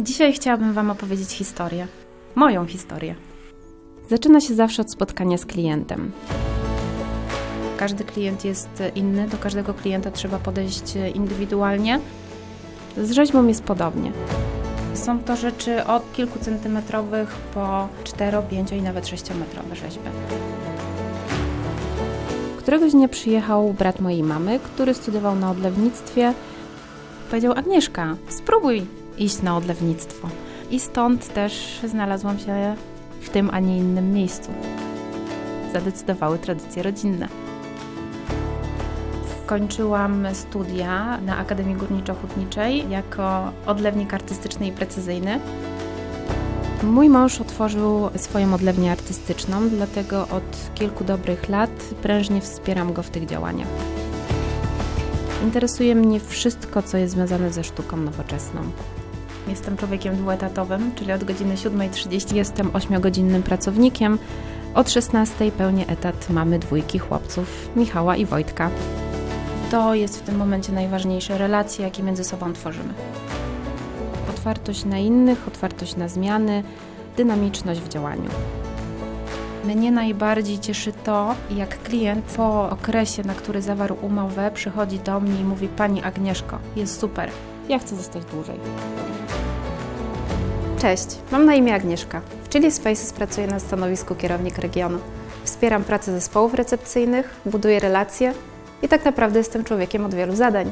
Dzisiaj chciałabym Wam opowiedzieć historię. Moją historię. Zaczyna się zawsze od spotkania z klientem. Każdy klient jest inny, do każdego klienta trzeba podejść indywidualnie. Z rzeźbą jest podobnie. Są to rzeczy od kilku centymetrowych po 4, 5 i nawet 6-metrowe rzeźby. Któregoś dnia przyjechał brat mojej mamy, który studiował na odlewnictwie. Powiedział: Agnieszka, spróbuj iść na odlewnictwo. I stąd też znalazłam się w tym, a nie innym miejscu. Zadecydowały tradycje rodzinne. Skończyłam studia na Akademii Górniczo-Hutniczej jako odlewnik artystyczny i precyzyjny. Mój mąż otworzył swoją odlewnię artystyczną, dlatego od kilku dobrych lat prężnie wspieram go w tych działaniach. Interesuje mnie wszystko, co jest związane ze sztuką nowoczesną. Jestem człowiekiem dwuetatowym, czyli od godziny 7.30 jestem 8-godzinnym pracownikiem. Od 16.00 pełnię etat mamy dwójki chłopców, Michała i Wojtka. To jest w tym momencie najważniejsze relacje, jakie między sobą tworzymy. Otwartość na innych, otwartość na zmiany, dynamiczność w działaniu. Mnie najbardziej cieszy to, jak klient po okresie, na który zawarł umowę, przychodzi do mnie i mówi: Pani Agnieszko, jest super, ja chcę zostać dłużej. Cześć, mam na imię Agnieszka. W Chili Spaces pracuję na stanowisku kierownik regionu. Wspieram pracę zespołów recepcyjnych, buduję relacje i tak naprawdę jestem człowiekiem od wielu zadań.